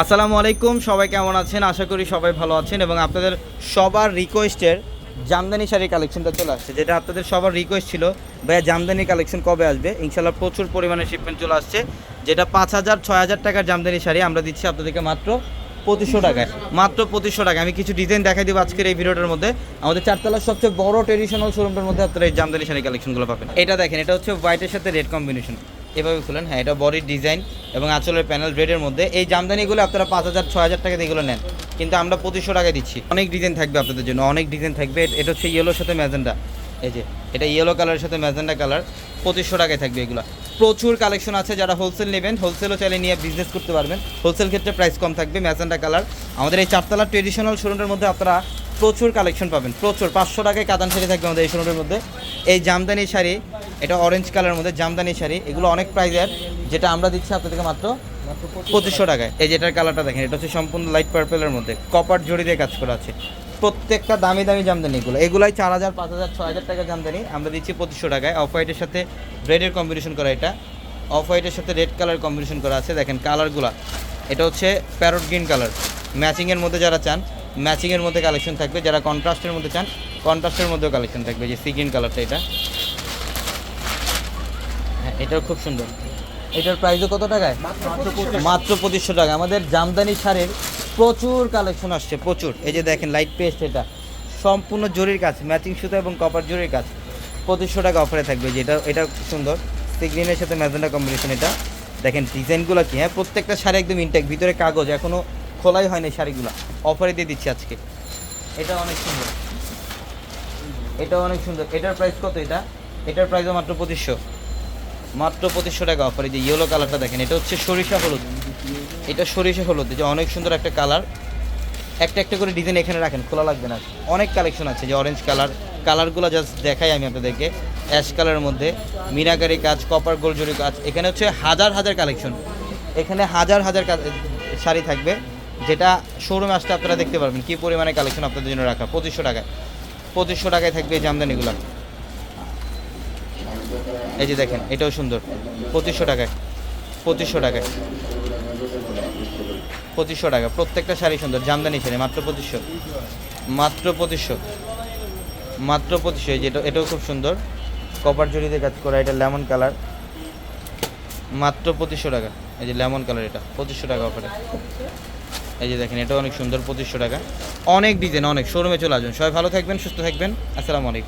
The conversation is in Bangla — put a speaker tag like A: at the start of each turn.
A: আসসালামু আলাইকুম, সবাই কেমন আছেন? আশা করি সবাই ভালো আছেন এবং আপনাদের সবার রিকোয়েস্টের জামদানি শাড়ির কালেকশনটা চলে আসছে। যেটা আপনাদের সবার রিকোয়েস্ট ছিল, ভাইয়া জামদানি কালেকশন কবে আসবে? ইনশাল্লাহ প্রচুর পরিমাণে শিপমেন্ট চলে আসছে। যেটা পাঁচ হাজার, ছয় হাজার টাকার জামদানি শাড়ি, আমরা দিচ্ছি আপনাদেরকে মাত্র পঁচিশশো টাকায়। মাত্র পঁচিশশো টাকা আমি কিছু ডিজাইন দেখাই দিব আজকের এই ভিডিওটার মধ্যে। আমাদের চারতলার সবচেয়ে বড় ট্রেডিশনাল শোরুমটার মধ্যে আপনারা এই জামদানি শাড়ি কালেকশনগুলো পাবেন। এটা দেখেন, এটা হচ্ছে হোয়াইটের সাথে রেড কম্বিনেশন এভাবে খুলেন। হ্যাঁ এটা বডির ডিজাইন এবং আঁচলের প্যানেল রেডের মধ্যে। এই জামদানিগুলো আপনারা পাঁচ হাজার, ছয় হাজার টাকা এগুলো নেন। কিন্তু আমরা পঁচিশশো টাকায় দিচ্ছি। অনেক ডিজাইন থাকবে আপনাদের জন্য, অনেক ডিজাইন থাকবে। এটা হচ্ছে ইয়েলোর সাথে ম্যাজেন্ডা। এই যে, এটা ইয়েলো কালারের সাথে ম্যাজেন্ডা কালার পঁচিশশো টাকায় থাকবে এগুলো। প্রচুর কালেকশন আছে, যারা হোলসেল নেবেন হোলসেলও চাইলে নিয়ে বিজনেস করতে পারবেন। হোলসেল ক্ষেত্রে প্রাইস কম থাকবে, ম্যাজেন্ডা কালার আমাদের এই চারতলা ট্রেডিশনাল শোরুমের মধ্যে আপনারা প্রচুর কালেকশন পাবেন, প্রচুর। পাঁচশো টাকায় কাতান শাড়ি থাকবে আমাদের এই শোরুমের মধ্যে। এই জামদানি শাড়ি এটা অরেঞ্জ কালারের মধ্যে, জামদানি শাড়ি, এগুলো অনেক প্রাইজের যেটা আমরা দিচ্ছি আপনাদেরকে মাত্র পঁচিশশো টাকায়। এই যেটার কালারটা দেখেন, এটা হচ্ছে সম্পূর্ণ লাইট পার্পেলের মধ্যে কপার জড়ি দিয়ে কাজ করা আছে। প্রত্যেকটা দামি দামি জামদানি এগুলো এগুলাই চার হাজার, পাঁচ হাজার, ছয় হাজার টাকা জামদানি, আমরা দিচ্ছি পঁচিশশো টাকায়। অফ হোয়াইটের সাথে রেডের কম্বিনেশন করা এটা। অফ হোয়াইটের সাথে রেড কালার কম্বিনেশন করা আছে, দেখেন কালারগুলো এটা হচ্ছে প্যারট গ্রিন কালার ম্যাচিংয়ের মধ্যে যারা চান ম্যাচিংয়ের মধ্যে কালেকশন থাকবে। যারা কন্ট্রাস্টের মধ্যে চান কন্ট্রাস্টের মধ্যেও কালেকশন থাকবে, যে সি গ্রিন কালারটা এটা। এটাও খুব সুন্দর। এটার প্রাইসও কত টাকায়? মাত্র পঁচিশশো টাকা। আমাদের জামদানি শাড়ির প্রচুর কালেকশন আসছে, প্রচুর। এই যে দেখেন লাইট পেস্ট এটা। সম্পূর্ণ জরির কাজ ম্যাচিং সুতো এবং কপার জরির কাজ। পঁচিশশো টাকা অফারে থাকবে। যেটা এটা সুন্দর। সিগ্রিনের সাথে ম্যাজেন্ডা কম্বিনেশন এটা। দেখেন, ডিজাইনগুলো কি? হ্যাঁ প্রত্যেকটা শাড়ি একদম ইনটেক ভিতরে কাগজ এখনও খোলাই হয়নি শাড়িগুলো। অফারে দিয়ে দিচ্ছি আজকে। এটা অনেক সুন্দর। এটা অনেক সুন্দর। এটার প্রাইস কত এটা? এটার প্রাইসও মাত্র পঁচিশশো। মাত্র পঁচিশশো টাকা অফার এই যে ইয়েলো কালারটা দেখেন, এটা হচ্ছে সরিষা হলুদ। এটা সরিষা হলুদ যে অনেক সুন্দর একটা কালার একটা একটা করে ডিজাইন এখানে রাখেন, খোলা লাগবে না। অনেক কালেকশন আছে, যে অরেঞ্জ কালার কালারগুলো জাস্ট দেখাই আমি আপনাদেরকে। অ্যাশ কালারের মধ্যে, মিনাকারি কাজ কপার গোল জরি কাজ, এখানে হচ্ছে হাজার হাজার কালেকশন এখানে হাজার হাজার শাড়ি থাকবে, যেটা শোরুমে আসতে আপনারা দেখতে পারবেন, কী পরিমাণে কালেকশন আপনাদের জন্য রাখা, পঁচিশশো টাকায়। পঁচিশশো টাকায় থাকবে এই জামদানিগুলো। এই যে দেখেন, এটাও সুন্দর। পঁচিশশো টাকায় পঁচিশশো টাকায়। পঁচিশশো টাকা, প্রত্যেকটা শাড়ি সুন্দর, জামদানি শাড়ি, মাত্র পঁচিশশো। মাত্র পঁচিশশো। মাত্র পঁচিশশো, এই যে এটা, এটাও খুব সুন্দর। কপার জড়িতে কাজ করা এটা লেমন কালার। মাত্র পঁচিশশো টাকা, এই যে লেমন কালার এটা, পঁচিশশো টাকা অফারে এই যে দেখেন এটা অনেক সুন্দর, পঁচিশশো টাকা। অনেক ডিজাইন অনেক শোরুমে চলে আসবেন। সবাই ভালো থাকবেন, সুস্থ থাকবেন। আসসালামু আলাইকুম।